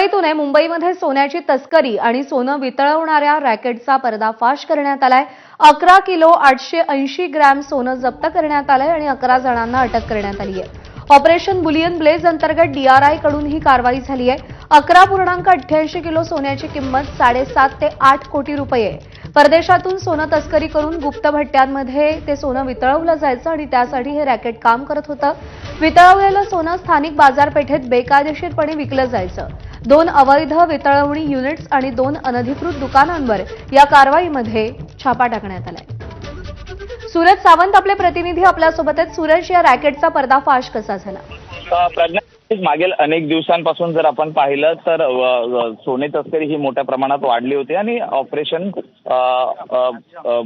मुंबईतून आहे. मुंबईमध्ये सोन्याची तस्करी आणि सोनं वितळवणाऱ्या रॅकेटचा पर्दाफाश करण्यात आलाय. अकरा किलो आठशे ऐंशी ग्रॅम सोनं जप्त करण्यात आलंय आणि अकरा जणांना अटक करण्यात आली आहे. ऑपरेशन बुलियन ब्लेज अंतर्गत डीआरआयकडून ही कारवाई झाली आहे. अकरा पूर्णांक अठ्ठ्याऐंशी किलो सोन्याची किंमत साडेसात ते आठ कोटी रुपये आहे. परदेशातून सोनं तस्करी करून गुप्त भट्ट्यांमध्ये ते सोनं वितळवलं जायचं आणि त्यासाठी हे रॅकेट काम करत होतं. वितळवलेलं सोनं स्थानिक बाजारपेठेत बेकायदेशीरपणे विकलं जायचं. दोन अवैध वितळवणी युनिट्स आणि दोन अनधिकृत दुकानांवर या कारवाईमध्ये छापा टाकण्यात आलाय. सूरज सावंत आपले प्रतिनिधी आपल्यासोबत आहेत. सूरज या रॅकेटचा पर्दाफाश कसा झाला? प्रज्ञा मागील अनेक दिवसांपासून जर आपण पाहिलं तर सोने तस्करी ही मोठ्या प्रमाणात वाढली होती आणि ऑपरेशन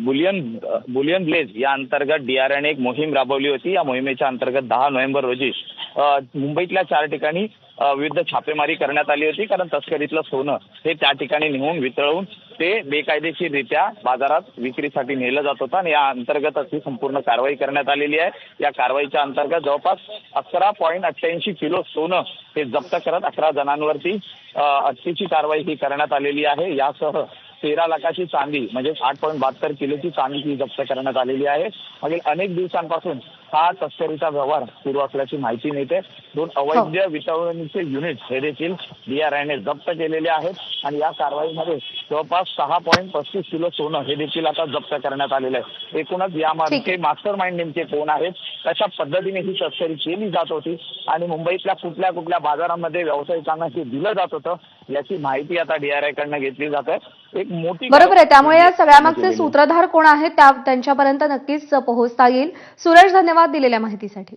बुलियन बुलियन ब्लेज या अंतर्गत डीआरएन एक मोहीम राबवली होती. या मोहिमेच्या अंतर्गत दहा नोव्हेंबर रोजी मुंबईतल्या चार ठिकाणी विविध छापेमारी करण्यात आली होती. कारण तस्करीतलं सोनं हे त्या ठिकाणी नेऊन वितळवून ते बेकायदेशीररित्या बाजारात विक्रीसाठी नेलं जात होतं आणि या अंतर्गत ही संपूर्ण कारवाई करण्यात आलेली आहे. या कारवाईच्या अंतर्गत जवळपास अकरा पॉईंट अठ्ठ्याऐंशी किलो सोनं हे जप्त करत अकरा जणांवरती अटकेची कारवाई ही करण्यात आलेली आहे. यासह तेरा लाखाची चांदी म्हणजे आठ पॉईंट बहात्तर किलोची चांदी ही जप्त करण्यात आलेली आहे. मागील अनेक दिवसांपासून हा तस्करीचा व्यवहार सुरू असल्याची माहिती मिळते. दोन अवैध वितळवणीचे युनिट हे देखील डीआरआयने जप्त केलेले आहेत आणि या कारवाईमध्ये जवळपास सहा पॉईंट पस्तीस किलो सोनं हे देखील आता जप्त करण्यात आलेलं आहे. एकूणच यामागे. मास्टर माइंड नेमके कोण आहेत? कशा पद्धतीने ही तस्करी केली जात होती? आणि मुंबईतल्या कुठल्या कुठल्या बाजारामध्ये व्यावसायिकांना हे दिलं जात होतं? याची माहिती आता डीआरआय कडनं घेतली जात आहे. एक मोठी बरोबर आहे. त्यामुळे या सगळ्यामागचे सूत्रधार कोण आहेत त्या त्यांच्यापर्यंत नक्कीच पोहोचता येईल. सूरज धन्यवाद दिलेल्या माहितीसाठी.